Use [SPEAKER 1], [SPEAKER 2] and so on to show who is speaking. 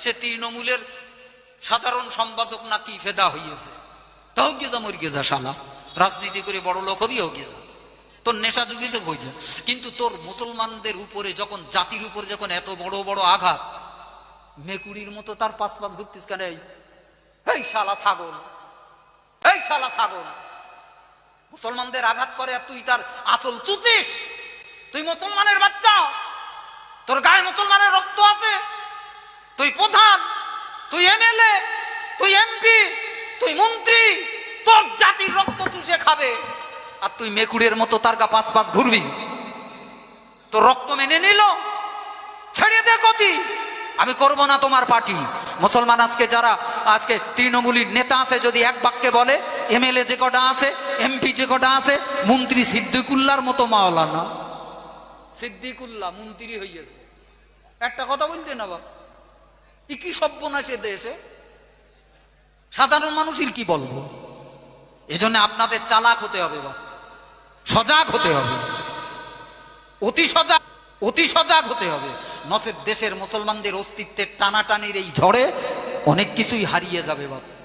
[SPEAKER 1] সে তৃণমূলের সাধারণ সম্পাদক নাকি ফেদা হইয়েছে। তাও যা মরি যা শালা। রাজনীতি করে বড় লোক হবি হোক যা। তোর নেশা যুগেছে বইছে। কিন্তু তোর মুসলমানদের উপরে যখন, জাতির উপরে যখন এত বড় বড় আঘাত, মেকুড়ির মতো তার পাঁচ পাঁচ ঘুরতিস কেন এই শালা ছাগল। এই শালা ছাগল। মুসলমানদের আঘাত করে আর তুই তার আচল চুচিস। তুই মুসলমানের বাচ্চা। তোর গায়ে মুসলমানের রক্ত আছে। তুই প্রধান, তুই এমএলএ, তুই এমপি, তুই মন্ত্রী, তোর জাতির রক্ত চুষে খাবে। আর তুই মেকুড়ের মতো তার গা পাঁচ পাঁচ ঘুরবি। তোর রক্ত মেনে নিল, ছেড়ে দে কতি আমি করব না তোমার পার্টি। মুসলমান আজকে যারা, আজকে তৃণমূলীর নেতা আছে, যদি এক বাক্যে বলে, এমএলএ যে কটা আছে, এমপি যে কটা আছে, মন্ত্রী সিদ্দিকুল্লার মতো মাওলানা। সিদ্দিকুল্লাহ মন্ত্রী হইয়াছে। একটা কথা বলছে না বাবা ই কি সভ্যনাশে দেশে? সাধারণ মানুষের কি বলব? এজন্য আপনাদের চালাক হতে হবে বা সজাগ হতে হবে। অতি সজাগ অতি সজাগ হতে হবে। নচেত দেশের মুসলমানদের অস্তিত্বের টানাটানির এই ঝড়ে অনেক কিছুই হারিয়ে যাবে বাবা